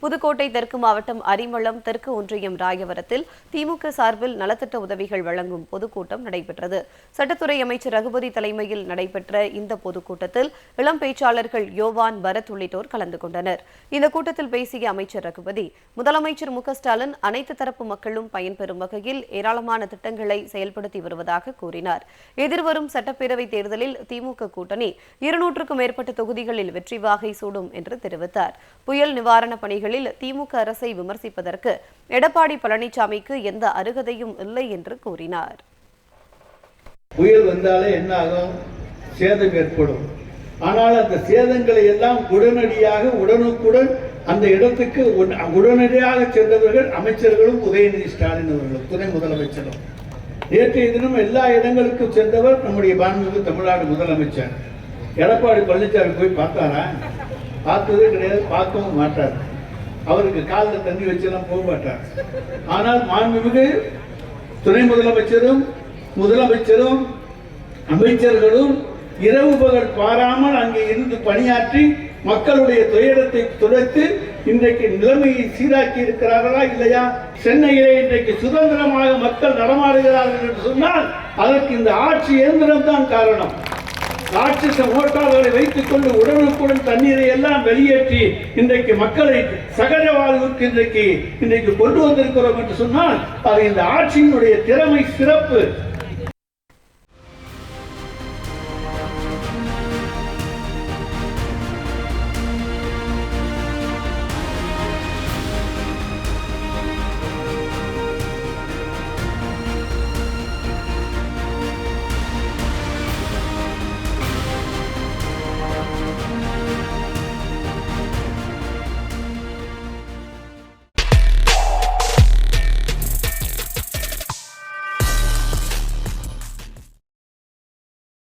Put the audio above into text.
புதுக்கோட்டை தெற்கு மாவட்டம் அரிமளம் தெற்கு ஒன்றியம் ராயவரத்தில் திமுக சார்பில் நலத்திட்ட உதவிகள் வழங்கும் பொதுக்கூட்டம் நடைபெற்றது. சட்டத்துறை அமைச்சர் ரகுபதி தலைமையில் நடைபெற்ற இந்த பொதுக்கூட்டத்தில் இளம் பேச்சாளர்கள் யோவான் பரத் உள்ளிட்டோர் கலந்து கொண்டனர். இந்த கூட்டத்தில் பேசிய அமைச்சர் ரகுபதி முதலமைச்சர் மு ஸ்டாலின் அனைத்து தரப்பு மக்களும் பயன்பெறும் வகையில் ஏராளமான திட்டங்களை செயல்படுத்தி வருவதாக கூறினார். எதிர்வரும் சட்டப்பேரவைத் தேர்தலில் திமுக கூட்டணி இருநூற்றுக்கும் மேற்பட்ட தொகுதிகளில் வெற்றி வாகை சூடும் என்று தெரிவித்தார். புயல் நிவாரணப் பணிகளில் திமுக அரசை விமர்சிப்பதற்கு எடப்பாடி பழனிசாமிக்கு எந்த அருகதையும் இல்லை என்று கூறினார். புயல் வந்தாலே என்ன ஆகும்? சேதம் ஏற்படும். ஆனால் அந்த சேதங்களை எல்லாம் உடனடியாக உடனுக்குடன் அந்த இடத்துக்கு உடனடியாக சென்றவர்கள் அமைச்சர்களும் உதயநிதி ஸ்டாலின் அவர்களும் துணை முதலமைச்சரும். நேற்றைய தினம் எல்லா இடங்களுக்கும் சென்றவர் நம்முடைய மாண்புமிகு தமிழ்நாடு முதலமைச்சர். எடப்பாடி பழனிசாமி போய் பார்த்தாரா? பார்த்ததே கிடையாது பார்க்கவும் மாட்டார். அவருக்கு காலில் தண்ணி வச்செல்லாம் போக மாட்டார். ஆனால் மாண்புமிகு துணை முதலமைச்சரும் முதலமைச்சரும் அமைச்சர்களும் இரவு பகல் பாராமல் அங்கே இருந்து பணியாற்றி மக்களுடைய துயரத்தை துடைத்து இன்றைக்கு நிலைமையை சீராக்கி இருக்கிறார்களா இல்லையா? சென்னையிலே இன்றைக்கு சுதந்திரமாக மக்கள் நடமாடுகிறார்கள் என்று சொன்னால் அதற்கு இந்த ஆட்சி இயந்திரம் தான் காரணம். ராட்சச மோட்டார்களை வைத்துக் கொண்டு உடனுக்குடன் தண்ணீரை எல்லாம் வெளியேற்றி இன்றைக்கு மக்களை சகஜ வாழ்வுக்கு இன்றைக்கு இன்றைக்கு கொண்டு வந்திருக்கிறோம் என்று சொன்னால் அது இந்த ஆட்சியினுடைய திறமை சிறப்பு.